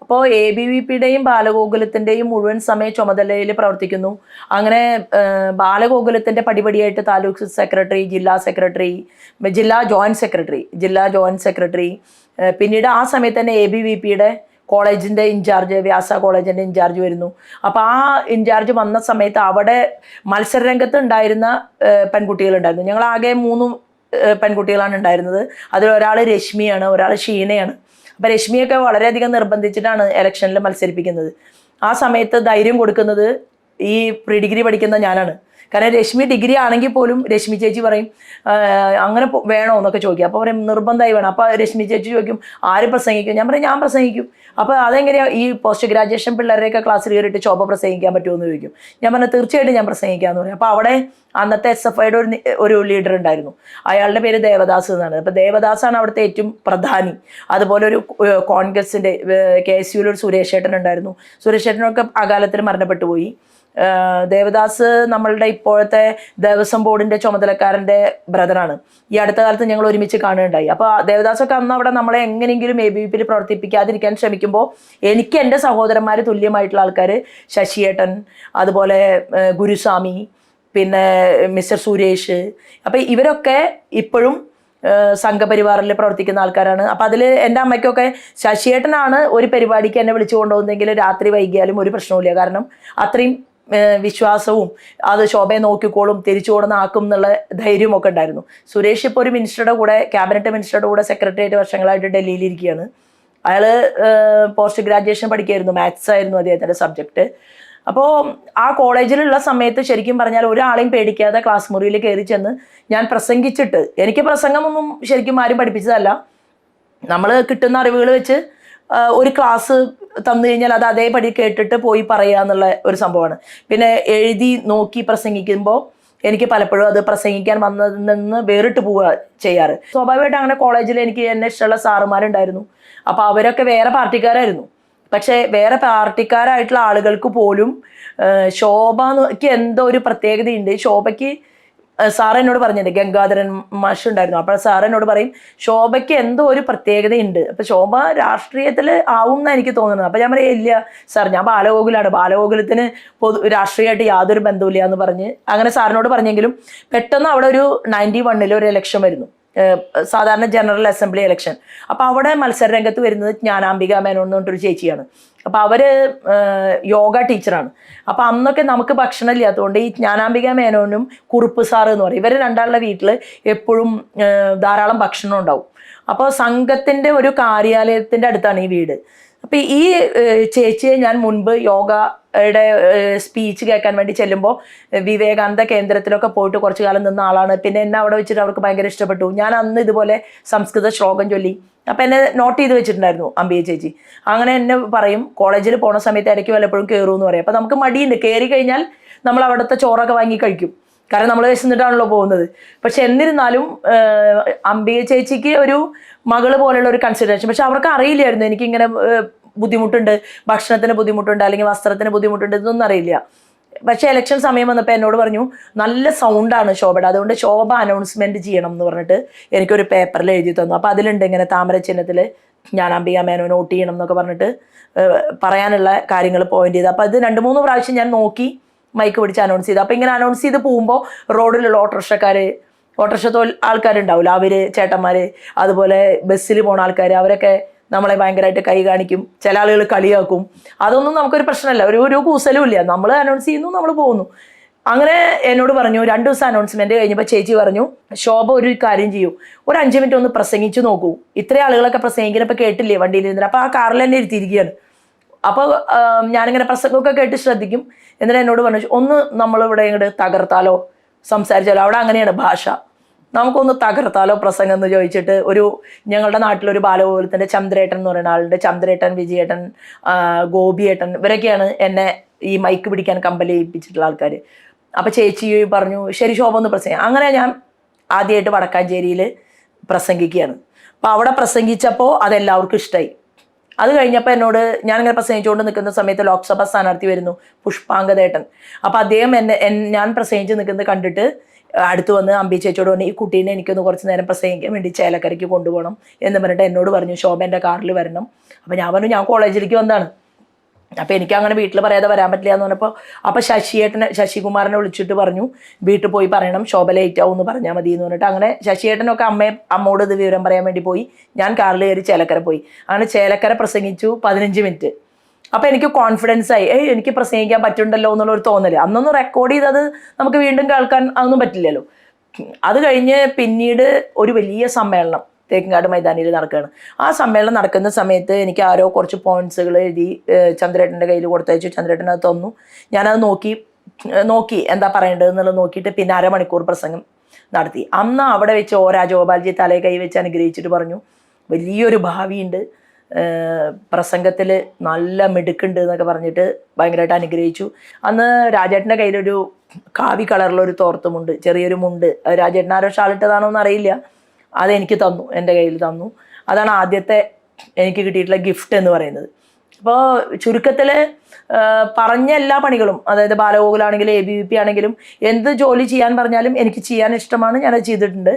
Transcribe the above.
അപ്പോൾ A B V പിയുടെയും ബാലഗോകുലത്തിന്റെയും മുഴുവൻ സമയ ചുമതലയിൽ പ്രവർത്തിക്കുന്നു. അങ്ങനെ ബാലഗോകുലത്തിന്റെ പടിപടിയായിട്ട് താലൂക്ക് സെക്രട്ടറി ജില്ലാ സെക്രട്ടറി ജില്ലാ ജോയിന്റ് സെക്രട്ടറി ജില്ലാ ജോയിന്റ് സെക്രട്ടറി പിന്നീട് ആ സമയത്ത് തന്നെ എ ബി വി പിയുടെ കോളേജിന്റെ ഇൻചാർജ് വ്യാസ കോളേജിന്റെ ഇൻചാർജ് വരുന്നു. അപ്പോൾ ആ ഇൻചാർജ് വന്ന സമയത്ത് അവിടെ മത്സരരംഗത്ത് ഉണ്ടായിരുന്ന പെൺകുട്ടികളുണ്ടായിരുന്നു. ഞങ്ങൾ ആകെ മൂന്ന് പെൺകുട്ടികളാണ് ഉണ്ടായിരുന്നത്. അതിൽ ഒരാൾ രശ്മിയാണ് ഒരാൾ ഷീനയാണ്. അപ്പം രശ്മിയൊക്കെ വളരെയധികം നിർബന്ധിച്ചിട്ടാണ് ഇലക്ഷനിൽ മത്സരിപ്പിക്കുന്നത്. ആ സമയത്ത് ധൈര്യം കൊടുക്കുന്നത് ഈ പ്രീ ഡിഗ്രി പഠിക്കുന്ന ഞാനാണ്. കാരണം രശ്മി ഡിഗ്രി ആണെങ്കിൽ പോലും രശ്മി ചേച്ചി പറയും അങ്ങനെ വേണോ? എന്നൊക്കെ ചോദിക്കും. അപ്പോൾ പറയും നിർബന്ധമായി വേണം. അപ്പോൾ രശ്മി ചേച്ചി ചോദിക്കും ആര് പ്രസംഗിക്കും? ഞാൻ പറയും ഞാൻ പ്രസംഗിക്കും. അപ്പോൾ അതെങ്ങനെയാണ് ഈ പോസ്റ്റ് ഗ്രാജുവേഷൻ പിള്ളേരെയൊക്കെ ക്ലാസ്സിൽ കയറിയിട്ട് ശോഭ പ്രസംഗിക്കാൻ പറ്റുമെന്ന് ചോദിക്കും. ഞാൻ പറഞ്ഞു തീർച്ചയായിട്ടും ഞാൻ പ്രസംഗിക്കാമെന്ന് പറഞ്ഞു. അപ്പോൾ അവിടെ അന്നത്തെ എസ് എഫ് ഐയുടെ ഒരു ഒരു ലീഡർ ഉണ്ടായിരുന്നു. അയാളുടെ പേര് ദേവദാസ് എന്നാണ്. അപ്പോൾ ദേവദാസാണ് അവിടുത്തെ ഏറ്റവും പ്രധാനി. അതുപോലെ ഒരു കോൺഗ്രസിന്റെ കെ എസ് യുവിലൊരു സുരേഷ് ഏട്ടൻ ഉണ്ടായിരുന്നു. സുരേഷ് ഏട്ടനൊക്കെ അകാലത്തിൽ മരണപ്പെട്ടു പോയി. ദേവദാസ് നമ്മളുടെ ഇപ്പോഴത്തെ ദേവസ്വം ബോർഡിന്റെ ചുമതലക്കാരന്റെ ബ്രദറാണ്. ഈ അടുത്ത കാലത്ത് ഞങ്ങൾ ഒരുമിച്ച് കാണുകയുണ്ടായി. അപ്പോൾ ദേവദാസൊക്കെ അന്ന് അവിടെ നമ്മളെ എങ്ങനെയെങ്കിലും എ ബി പിയിൽ പ്രവർത്തിപ്പിക്കാതിരിക്കാൻ ശ്രമിക്കുമ്പോൾ എനിക്ക് എന്റെ സഹോദരന്മാർ തുല്യമായിട്ടുള്ള ആൾക്കാർ ശശിയേട്ടൻ അതുപോലെ ഗുരുസ്വാമി പിന്നെ മിസ്റ്റർ സുരേഷ്. അപ്പം ഇവരൊക്കെ ഇപ്പോഴും സംഘപരിവാറിൽ പ്രവർത്തിക്കുന്ന ആൾക്കാരാണ്. അപ്പം അതിൽ എന്റെ അമ്മയ്ക്കൊക്കെ ശശിയേട്ടനാണ് ഒരു പരിപാടിക്ക് എന്നെ വിളിച്ചു കൊണ്ടുപോകുന്നതെങ്കിൽ രാത്രി വൈകിയാലും ഒരു പ്രശ്നവുമില്ല. കാരണം അത്രയും വിശ്വാസവും അത് ശോഭയെ നോക്കിക്കോളും തിരിച്ചു കൊടുന്നാക്കും എന്നുള്ള ധൈര്യമൊക്കെ ഉണ്ടായിരുന്നു. സുരേഷ് ഇപ്പോൾ ഒരു മിനിസ്റ്ററുടെ കൂടെ ക്യാബിനറ്റ് മിനിസ്റ്ററുടെ കൂടെ സെക്രട്ടേറിയറ്റ് വർഷങ്ങളായിട്ട് ഡൽഹിയിൽ ഇരിക്കുകയാണ് അയാൾ പോസ്റ്റ് ഗ്രാജുവേഷൻ പഠിക്കുകയായിരുന്നു മാത്സ് ആയിരുന്നു അദ്ദേഹത്തിന്റെ സബ്ജക്റ്റ് അപ്പോൾ ആ കോളേജിലുള്ള സമയത്ത് ശരിക്കും പറഞ്ഞാൽ ഒരാളെയും പേടിക്കാതെ ക്ലാസ് മുറിയിൽ കയറി ചെന്ന് ഞാൻ പ്രസംഗിച്ചിട്ട് എനിക്ക് പ്രസംഗമൊന്നും ശരിക്കും ആരും പഠിപ്പിച്ചതല്ല. നമ്മൾ കിട്ടുന്ന അറിവുകൾ വെച്ച് ഒരു ക്ലാസ് തന്നു കഴിഞ്ഞാൽ അത് അതേപടി കേട്ടിട്ട് പോയി പറയുക എന്നുള്ള ഒരു സംഭവമാണ്. പിന്നെ എഴുതി നോക്കി പ്രസംഗിക്കുമ്പോൾ എനിക്ക് പലപ്പോഴും അത് പ്രസംഗിക്കാൻ വന്നതിൽ നിന്ന് വേറിട്ട് പോവുക ചെയ്യാറ്. സ്വാഭാവികമായിട്ട് അങ്ങനെ കോളേജിൽ എനിക്ക് എന്നെ ഇഷ്ടമുള്ള സാറുമാരുണ്ടായിരുന്നു. അപ്പോൾ അവരൊക്കെ വേറെ പാർട്ടിക്കാരായിരുന്നു. പക്ഷേ വേറെ പാർട്ടിക്കാരായിട്ടുള്ള ആളുകൾക്ക് പോലും ശോഭയ്ക്ക് എന്തോ ഒരു പ്രത്യേകതയുണ്ട്. ശോഭയ്ക്ക് സാർ എന്നോട് പറഞ്ഞത് ഗംഗാധരൻ മാഷ് ഉണ്ടായിരുന്നു. അപ്പോൾ സാർ എന്നോട് പറയും ശോഭയ്ക്ക് എന്തോ ഒരു പ്രത്യേകതയുണ്ട്. അപ്പോൾ ശോഭ രാഷ്ട്രീയത്തിൽ ആവും എന്നാണ് എനിക്ക് തോന്നുന്നത്. അപ്പോൾ ഞാൻ പറയാം ഇല്ല സാർ ഞാൻ ബാലഗോകുലാണ്. ബാലഗോകുലത്തിന് പൊതു രാഷ്ട്രീയമായിട്ട് യാതൊരു ബന്ധമില്ല എന്ന് പറഞ്ഞ് അങ്ങനെ സാറിനോട് പറഞ്ഞെങ്കിലും പെട്ടെന്ന് അവിടെ ഒരു നയന്റി വണ്ണിൽ ഒരു ഇലക്ഷൻ വരുന്നു. സാധാരണ ജനറൽ അസംബ്ലി ഇലക്ഷൻ. അപ്പോൾ അവിടെ മത്സര രംഗത്ത് വരുന്നത് ജ്ഞാനാംബിക മേനോൻ എന്ന് പറഞ്ഞിട്ടൊരു ചേച്ചിയാണ്. അപ്പോൾ അവർ യോഗ ടീച്ചറാണ്. അപ്പോൾ അന്നൊക്കെ നമുക്ക് ഭക്ഷണം ഇല്ലാത്തതുകൊണ്ട് ഈ ജ്ഞാനാംബിക മേനോനും കുറുപ്പ് സാറ് എന്ന് പറയും. ഇവർ രണ്ടാളുടെ വീട്ടിൽ എപ്പോഴും ധാരാളം ഭക്ഷണം ഉണ്ടാവും. അപ്പോൾ സംഘത്തിന്റെ ഒരു കാര്യാലയത്തിന്റെ അടുത്താണ് ഈ വീട്. അപ്പോൾ ഈ ചേച്ചിയെ ഞാൻ മുൻപ് യോഗയുടെ സ്പീച്ച് കേൾക്കാൻ വേണ്ടി ചെല്ലുമ്പോൾ വിവേകാനന്ദ കേന്ദ്രത്തിലൊക്കെ പോയിട്ട് കുറച്ചു കാലം നിന്ന ആളാണ്. പിന്നെ എന്നെ അവിടെ വെച്ചിട്ട് അവർക്ക് ഭയങ്കര ഇഷ്ടപ്പെട്ടു. ഞാൻ അന്ന് ഇതുപോലെ സംസ്കൃത ശ്ലോകം ചൊല്ലി. അപ്പം എന്നെ നോട്ട് ചെയ്ത് വെച്ചിട്ടുണ്ടായിരുന്നു അമ്പിയ ചേച്ചി. അങ്ങനെ എന്നെ പറയും കോളേജിൽ പോണ സമയത്ത് ഇടയ്ക്ക് വല്ലപ്പോഴും കയറും എന്ന് പറയും. അപ്പം നമുക്ക് മടിയുണ്ട്. കയറി കഴിഞ്ഞാൽ നമ്മൾ അവിടുത്തെ ചോറൊക്കെ വാങ്ങി കഴിക്കും. കാരണം നമ്മൾ വിശന്നിട്ടാണല്ലോ പോകുന്നത്. പക്ഷെ എന്നിരുന്നാലും അമ്പിക ചേച്ചിക്ക് ഒരു മകൾ പോലെയുള്ള ഒരു കൺസിഡറേഷൻ പക്ഷെ അവർക്ക് അറിയില്ലായിരുന്നു എനിക്കിങ്ങനെ ബുദ്ധിമുട്ടുണ്ട് ഭക്ഷണത്തിന് ബുദ്ധിമുട്ടുണ്ട് അല്ലെങ്കിൽ വസ്ത്രത്തിന് ബുദ്ധിമുട്ടുണ്ട് ഇതൊന്നും അറിയില്ല. പക്ഷെ ഇലക്ഷൻ സമയം വന്നപ്പോൾ എന്നോട് പറഞ്ഞു നല്ല സൗണ്ടാണ് ശോഭയുടെ. അതുകൊണ്ട് ശോഭ അനൗൺസ്മെന്റ് ചെയ്യണം എന്ന് പറഞ്ഞിട്ട് എനിക്കൊരു പേപ്പറിൽ എഴുതി തന്നു. അപ്പോൾ അതിലുണ്ട് ഇങ്ങനെ താമര ചിഹ്നത്തിൽ ഞാൻ അംബിക മേനോ നോട്ട് ചെയ്യണം എന്നൊക്കെ പറഞ്ഞിട്ട് പറയാനുള്ള കാര്യങ്ങൾ പോയിന്റ് ചെയ്ത്. അപ്പോൾ അത് രണ്ട് മൂന്ന് പ്രാവശ്യം ഞാൻ നോക്കി. മൈക്ക് പിടിച്ച് അനൗൺസ് ചെയ്തു. അപ്പം ഇങ്ങനെ അനൗൺസ് ചെയ്ത് പോകുമ്പോൾ റോഡിലുള്ള ഓട്ടോറിക്ഷക്കാർ ഓട്ടോറിക്ഷ തൊഴിൽ ആൾക്കാരുണ്ടാവില്ല അവർ ചേട്ടന്മാർ അതുപോലെ ബസ്സിൽ പോണ ആൾക്കാർ അവരൊക്കെ നമ്മളെ ഭയങ്കരമായിട്ട് കൈ കാണിക്കും. ചില ആളുകൾ കളിയാക്കും. അതൊന്നും നമുക്കൊരു പ്രശ്നമല്ല. ഒരു ഒരു കൂസലും ഇല്ല. നമ്മൾ അനൗൺസ് ചെയ്യുന്നു നമ്മൾ പോകുന്നു. അങ്ങനെ എന്നോട് പറഞ്ഞു രണ്ട് ദിവസം അനൗൺസ്മെന്റ് കഴിഞ്ഞപ്പോൾ ചേച്ചി പറഞ്ഞു ശോഭ ഒരു കാര്യം ചെയ്യൂ. ഒരു അഞ്ച് മിനിറ്റ് ഒന്ന് പ്രസംഗിച്ചു നോക്കൂ. ഇത്രയും ആളുകളൊക്കെ പ്രസംഗിക്കുന്നപ്പോൾ കേട്ടില്ലേ വണ്ടിയിൽ ഇരുന്നിട്ട് അപ്പോൾ ആ കാറിൽ തന്നെ ഇരുത്തിയിരിക്കുകയാണ്. അപ്പോൾ ഞാനിങ്ങനെ പ്രസംഗമൊക്കെ കേട്ട് ശ്രദ്ധിക്കും. എന്നിട്ട് എന്നോട് പറഞ്ഞു ഒന്ന് നമ്മളിവിടെ ഇങ്ങോട്ട് തകർത്താലോ? സംസാരിച്ചാലോ? അവിടെ അങ്ങനെയാണ് ഭാഷ. നമുക്കൊന്ന് തകർത്താലോ പ്രസംഗം എന്ന് ചോദിച്ചിട്ട് ഒരു ഞങ്ങളുടെ നാട്ടിലൊരു ബാലഗോകുലത്തിന്റെ ചന്ദ്രേട്ടൻ എന്ന് പറയുന്ന ആളുണ്ട് ചന്ദ്രേട്ടൻ വിജയേട്ടൻ ഗോപിയേട്ടൻ ഇവരൊക്കെയാണ് എന്നെ ഈ മൈക്ക് പിടിക്കാൻ കമ്പലി ഏൽപ്പിച്ചിട്ടുള്ള ആൾക്കാർ അപ്പോൾ ചേച്ചി പറഞ്ഞു ശരി ശോഭ ഒന്ന് പ്രസംഗം. അങ്ങനെ ഞാൻ ആദ്യമായിട്ട് വടക്കാഞ്ചേരിയിൽ പ്രസംഗിക്കുകയാണ്. അപ്പോൾ അവിടെ പ്രസംഗിച്ചപ്പോൾ അതെല്ലാവർക്കും ഇഷ്ടമായി അത് കഴിഞ്ഞപ്പോൾ എന്നോട് ഞാൻ ഞാനിങ്ങനെ പ്രസംഗിച്ചുകൊണ്ട് നിൽക്കുന്ന സമയത്ത് ലോക്സഭാ സ്ഥാനാർത്ഥി വരുന്നു പുഷ്പാങ്കതേട്ടൻ അപ്പോൾ അദ്ദേഹം എന്നെ ഞാൻ പ്രസംഗിച്ച് നിൽക്കുന്നത് കണ്ടിട്ട് അടുത്ത് വന്ന് അമ്പി ചേച്ചിയോട് പറഞ്ഞു ഈ കുട്ടീനെ എനിക്കൊന്ന് കുറച്ച് നേരം പ്രസംഗിക്കാൻ വേണ്ടി ചേലക്കരയ്ക്ക് കൊണ്ടുപോകണം എന്ന് പറഞ്ഞിട്ട് എന്നോട് പറഞ്ഞു ശോഭ എന്റെ കാറിൽ വരണം. അപ്പോൾ ഞാൻ പറഞ്ഞു ഞാൻ കോളേജിലേക്ക് വന്നതാണ്. അപ്പോൾ എനിക്ക് അങ്ങനെ വീട്ടിൽ പറയാതെ വരാൻ പറ്റില്ല എന്ന് പറഞ്ഞപ്പോൾ അപ്പോൾ ശശിയേട്ടനെ ശശികുമാറിനെ വിളിച്ചിട്ട് പറഞ്ഞു വീട്ടിൽ പോയി പറയണം ശോഭ ലേറ്റ് ആവും എന്ന് പറഞ്ഞാൽ മതി എന്ന് പറഞ്ഞിട്ട്. അങ്ങനെ ശശിയേട്ടനൊക്കെ അമ്മയെ അമ്മോട് ഇത് വിവരം പറയാൻ വേണ്ടി പോയി. ഞാൻ കാറിൽ കയറി ചേലക്കര പോയി. അങ്ങനെ ചേലക്കര പ്രസംഗിച്ചു പതിനഞ്ച് മിനിറ്റ് അപ്പോൾ എനിക്ക് കോൺഫിഡൻസ് ആയി. ഏയ് എനിക്ക് പ്രസംഗിക്കാൻ പറ്റുണ്ടല്ലോ എന്നുള്ള ഒരു തോന്നൽ. അന്നൊന്നും റെക്കോർഡ് ചെയ്തത് നമുക്ക് വീണ്ടും കേൾക്കാൻ അതൊന്നും പറ്റില്ലല്ലോ. അത് കഴിഞ്ഞ് പിന്നീട് ഒരു വലിയ സമ്മേളനം. തേക്കിൻകാട് മൈതാനിയിൽ നടക്കുകയാണ്. ആ സമ്മേളനം നടക്കുന്ന സമയത്ത് എനിക്ക് ആരോ കുറച്ച് പോയിന്റ്സുകൾ എഴുതി ചന്ദ്രേട്ടന്റെ കയ്യിൽ കൊടുത്തയച്ചു. ചന്ദ്രേട്ടൻ അത് തന്നു. ഞാനത് നോക്കി നോക്കി എന്താ പറയേണ്ടത് എന്നുള്ളത് നോക്കിയിട്ട് പിന്നെ അരമണിക്കൂർ പ്രസംഗം നടത്തി. അന്ന് അവിടെ വെച്ച് ഓ രാജഗോപാൽജി തലയെ കൈ വെച്ച് അനുഗ്രഹിച്ചിട്ട് പറഞ്ഞു വലിയൊരു ഭാവിയുണ്ട്. പ്രസംഗത്തിൽ നല്ല മിടുക്കുണ്ട് എന്നൊക്കെ പറഞ്ഞിട്ട് ഭയങ്കരമായിട്ട് അനുഗ്രഹിച്ചു. അന്ന് രാജേട്ടന്റെ കയ്യിലൊരു കാവി കളറിലൊരു തോർത്തുമുണ്ട് ചെറിയൊരു മുണ്ട്. രാജേട്ടൻ ആരോ ഷാളിട്ടതാണോ എന്ന് അറിയില്ല. അതെനിക്ക് തന്നു എന്റെ കയ്യിൽ തന്നു. അതാണ് ആദ്യത്തെ എനിക്ക് കിട്ടിയിട്ടുള്ള ഗിഫ്റ്റ് എന്ന് പറയുന്നത്. അപ്പോൾ ചുരുക്കത്തിൽ പറഞ്ഞ എല്ലാ പണികളും അതായത് ബാലഗോകുലാണെങ്കിലും എ ബി വി പി ആണെങ്കിലും എന്ത് ജോലി ചെയ്യാൻ പറഞ്ഞാലും എനിക്ക് ചെയ്യാൻ ഇഷ്ടമാണ് ഞാനത് ചെയ്തിട്ടുണ്ട്.